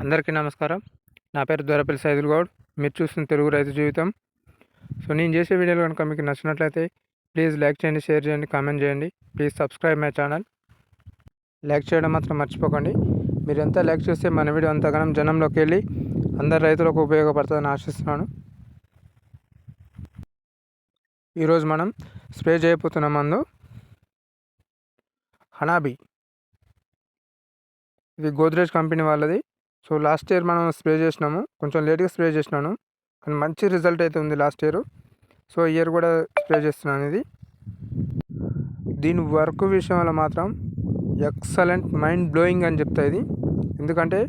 అందరికీ నమస్కారం. నా పేరు దొరపల్లి సైదుల్ గౌడ్. మీరు చూస్తున్న తెలుగు రైతు జీవితం. సో నేను చేసే వీడియోలు కనుక మీకు నచ్చినట్లయితే ప్లీజ్ లైక్ చేయండి షేర్ చేయండి కామెంట్ చేయండి. Please subscribe my channel. Like చేయడం మాత్రం మర్చిపోకండి. మీరు ఎంత లైక్ చేస్తే మన వీడియో అంతగానం జనంలోకి వెళ్ళి అందరు రైతులకు ఉపయోగపడుతుందని ఆశిస్తున్నాను. ఈరోజు మనం స్ప్రే చేయబోతున్న మందు హనాబీ. ఇది గోద్రేజ్ కంపెనీ వాళ్ళది. సో లాస్ట్ ఇయర్ మనం స్ప్రే చేసినాము. కొంచెం లేట్గా స్ప్రే చేసినాను. కానీ మంచి రిజల్ట్ అయితే ఉంది లాస్ట్ ఇయర్. సో ఇయర్ కూడా స్ప్రే చేస్తున్నాను ఇది దీని వర్క్ విషయంలో మాత్రం ఎక్సలెంట్ మైండ్ బ్లోయింగ్ అని చెప్తా ఇది. ఎందుకంటే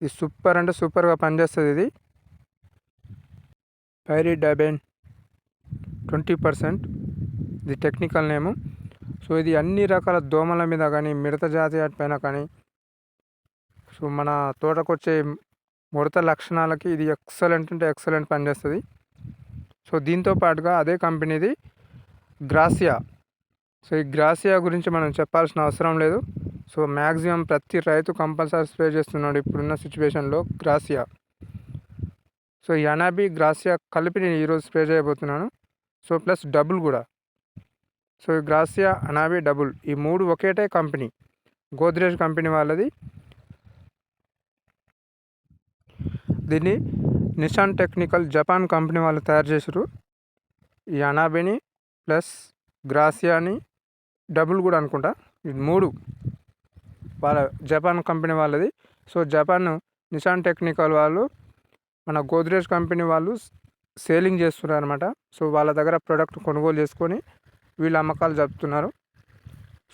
ఇది సూపర్ అంటే సూపర్గా పనిచేస్తుంది ఇది. Pyridaben twenty percent. ఇది టెక్నికల్ నేము. సో ఇది అన్ని రకాల దోమల మీద కానీ మిడత జాతి పైన కానీ సో మన తోటకు వచ్చే ముడత లక్షణాలకి ఇది ఎక్సలెంట్ అంటే ఎక్సలెంట్ పనిచేస్తుంది సో దీంతో పాటుగా అదే కంపెనీది గ్రాసియా. సో ఈ గ్రాసియా గురించి మనం చెప్పాల్సిన అవసరం లేదు. సో మ్యాక్సిమం ప్రతి రైతు కంపల్సరీ స్ప్రే చేస్తున్నాడు ఇప్పుడున్న సిచ్యువేషన్లో గ్రాసియా. సో ఈ గ్రాసియా కలిపి నేను ఈరోజు స్ప్రే చేయబోతున్నాను. సో ప్లస్ డబుల్ కూడా. సో ఈ గ్రాసియా అనాబీ డబుల్ ఈ మూడు ఒకేటే కంపెనీ. గోద్రేజ్ కంపెనీ వాళ్ళది. దీన్ని నిషాన్ టెక్నికల్ జపాన్ కంపెనీ వాళ్ళు తయారు చేసారు ఈ అనాబిని ప్లస్ గ్రాసియాని డబుల్ కూడా అనుకుంటా. ఇది మూడు వాళ్ళ జపాన్ కంపెనీ వాళ్ళది. సో జపాన్ నిషాన్ టెక్నికల్ వాళ్ళు మన గోద్రేజ్ కంపెనీ వాళ్ళు సేలింగ్ చేస్తున్నారు అనమాట సో వాళ్ళ దగ్గర ప్రోడక్ట్ కొనుగోలు చేసుకొని వీళ్ళు అమ్మకాలు జరుపుతున్నారు.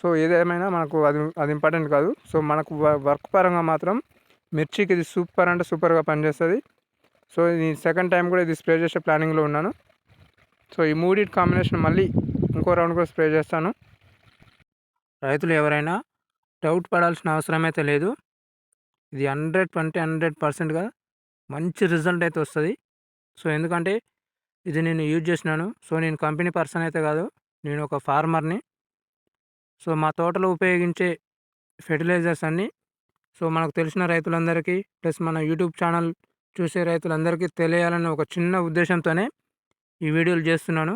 సో ఏదేమైనా మనకు అది అది ఇంపార్టెంట్ కాదు. సో మనకు వర్క్ పరంగా మాత్రం మిర్చికి ఇది సూపర్ అంటే సూపర్గా పనిచేస్తుంది. సో ఇది సెకండ్ టైం కూడా ఇది స్ప్రే చేసే ప్లానింగ్లో ఉన్నాను. సో ఈ మూడిట్ కాంబినేషన్ మళ్ళీ ఇంకో రౌండ్ కూడా స్ప్రే చేస్తాను. రైతులు ఎవరైనా డౌట్ పడాల్సిన అవసరం అయితే లేదు. ఇది హండ్రెడ్ ట్వంటీ హండ్రెడ్ పర్సెంట్గా మంచి రిజల్ట్ అయితే వస్తుంది. సో ఎందుకంటే ఇది నేను యూజ్ చేసినాను. సో నేను కంపెనీ పర్సన్ అయితే కాదు. నేను ఒక ఫార్మర్ని. సో మా తోటలో ఉపయోగించే ఫెర్టిలైజర్స్ అన్నీ సో మనకు తెలిసిన రైతులందరికీ ప్లస్ మన యూట్యూబ్ ఛానల్ చూసే రైతులందరికీ తెలియాలనే ఒక చిన్న ఉద్దేశంతోనే ఈ వీడియోలు చేస్తున్నాను.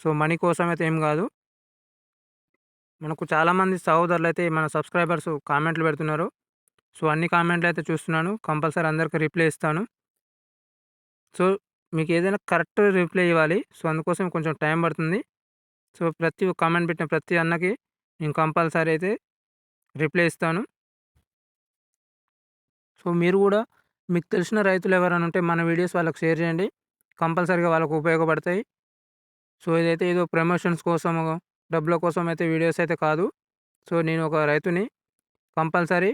సో మనీ కోసం అయితే ఏం కాదు. మనకు చాలామంది సహోదరులు అయితే మన సబ్స్క్రైబర్స్ కామెంట్లు పెడుతున్నారు. సో అన్ని కామెంట్లు అయితే చూస్తున్నాను. కంపల్సరీ అందరికీ రిప్లై ఇస్తాను. సో మీకు ఏదైనా కరెక్ట్ రిప్లై ఇవ్వాలి. సో అందుకోసం కొంచెం టైం పడుతుంది. సో ప్రతి కామెంట్ పెట్టిన ప్రతి అన్నకి నేను కంపల్సరీ అయితే రిప్లై ఇస్తాను. సో మీరు కూడా మీకు తెలిసిన రైతులు ఎవరైనా ఉంటే మన వీడియోస్ వాళ్ళకి షేర్ చేయండి. కంపల్సరీగా వాళ్ళకు ఉపయోగపడతాయి. సో ఇదైతే ఏదో ప్రమోషన్స్ కోసం డబ్బుల కోసం అయితే వీడియోస్ అయితే కాదు. సో నేను ఒక రైతుని కంపల్సరీ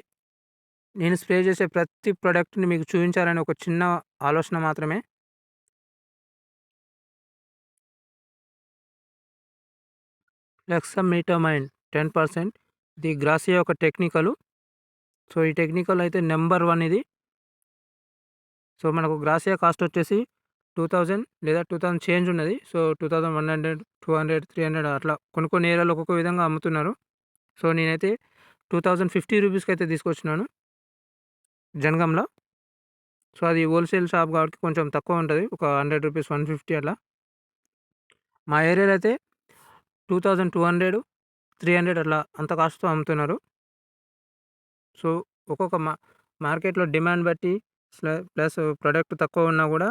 నేను స్ప్రే చేసే ప్రతి ప్రోడక్ట్ని మీకు చూపించాలని ఒక చిన్న ఆలోచన మాత్రమే. లెక్సమీటమైన్ టెన్ పర్సెంట్ ఇది గ్రాసియా ఒక టెక్నికలు సో ఈ టెక్నికల్ అయితే నెంబర్ వన్ ఇది. సో మనకు గ్రాసియా కాస్ట్ వచ్చేసి టూ థౌజండ్ లేదా టూ థౌజండ్ చేంజ్ ఉన్నది. So two thousand one hundred two hundred three hundred అట్లా కొన్ని కొన్ని ఏరియాలో ఒక్కొక్క విధంగా అమ్ముతున్నారు. సో నేనైతే టూ థౌజండ్ ఫిఫ్టీ రూపీస్కి అయితే తీసుకొచ్చినాను. జనగంలో. సో అది హోల్సేల్ షాప్ కాబట్టి కొంచెం తక్కువ ఉంటుంది. ఒక హండ్రెడ్ రూపీస్ వన్ ఫిఫ్టీ అట్లా. మా ఏరియాలో అయితే two thousand two hundred three hundred అట్లా అంత కాస్ట్తో అమ్ముతున్నారు. సో ఒక్కొక్క మా మార్కెట్లో డిమాండ్ బట్టి ప్లస్ ప్రొడక్ట్ తక్కువ ఉన్నా కూడా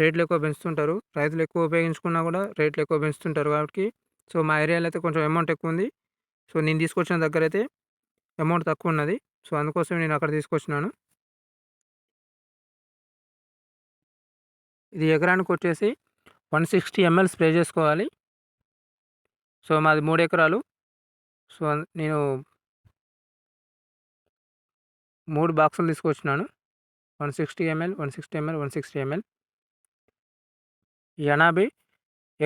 రేట్లు ఎక్కువ పెంచుతుంటారు. రైతులు ఎక్కువ ఉపయోగించుకున్నా కూడా రేట్లు ఎక్కువ పెంచుతుంటారు కాబట్టి సో మా ఏరియాలో అయితే కొంచెం అమౌంట్ ఎక్కువ ఉంది. సో నేను తీసుకొచ్చిన దగ్గర అయితే అమౌంట్ తక్కువ ఉన్నది. సో అందుకోసం నేను అక్కడ తీసుకొచ్చినాను. ఇది ఎకరానికి వచ్చేసి వన్ సిక్స్టీ ఎంఎల్ స్ప్రే చేసుకోవాలి. సో మాది మూడు ఎకరాలు. సో నేను మూడు బాక్సులు తీసుకొచ్చినాను. One sixty ML one sixty ML one sixty ML. ఎనభై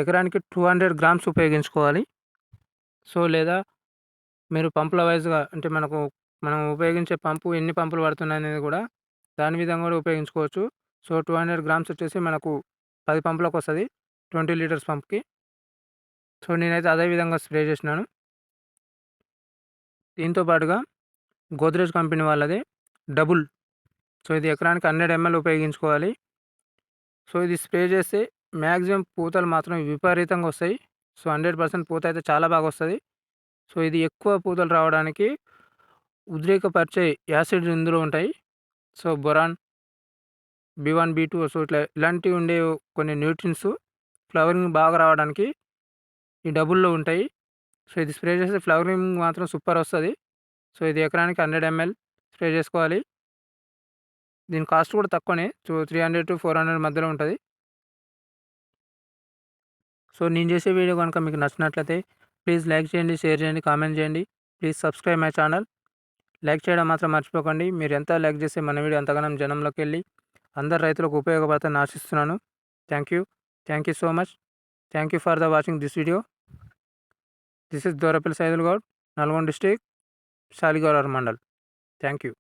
ఎకరానికి టూ హండ్రెడ్ గ్రామ్స్ ఉపయోగించుకోవాలి. సో లేదా మీరు పంపుల వైజ్గా అంటే మనకు మనం ఉపయోగించే పంపు ఎన్ని పంపులు పడుతున్నాయి అనేది కూడా దాని విధంగా కూడా ఉపయోగించుకోవచ్చు. సో టూ హండ్రెడ్ గ్రామ్స్ వచ్చేసి మనకు పది పంపులకు వస్తుంది ట్వంటీ లీటర్స్ పంప్కి. సో నేనైతే అదే విధంగా స్ప్రే చేసినాను. దీంతో పాటుగా గోద్రేజ్ కంపెనీ వాళ్ళది. డబుల్. సో ఇది ఎకరానికి హండ్రెడ్ ఎంఎల్ ఉపయోగించుకోవాలి. సో ఇది స్ప్రే చేస్తే మ్యాక్సిమం పూతలు మాత్రం విపరీతంగా వస్తాయి. సో హండ్రెడ్ పర్సెంట్ పూత అయితే చాలా బాగా వస్తుంది. సో ఇది ఎక్కువ పూతలు రావడానికి ఉద్రేకపరిచే యాసిడ్ ఇందులో ఉంటాయి. So boron B one B two so ఇట్లా ఇలాంటివి ఉండే కొన్ని న్యూట్రిన్స్ ఫ్లవరింగ్ బాగా రావడానికి ఈ డబుల్లో ఉంటాయి. సో ఇది స్ప్రే చేస్తే ఫ్లవరింగ్ మాత్రం సూపర్ వస్తుంది. సో ఇది ఎకరానికి హండ్రెడ్ ఎంఎల్ స్ప్రే చేసుకోవాలి. దీని కాస్ట్ కూడా తక్కువనే. So three hundred to four hundred మధ్యలో ఉంటుంది. సో నేను చేసే వీడియో కనుక మీకు నచ్చినట్లయితే ప్లీజ్ లైక్ చేయండి షేర్ చేయండి కామెంట్ చేయండి. Please subscribe my channel. Like చేయడం మాత్రం మర్చిపోకండి. మీరు ఎంత లైక్ చేస్తే మన వీడియో అంతగానం జనంలోకి వెళ్ళి అందరు రైతులకు ఉపయోగపడతాను ఆశిస్తున్నాను. Thank you. Thank you so much. Thank you for the watching this video. This is Dorapalli Saidul Goud Nalgonda district Shaligourar mandal thank you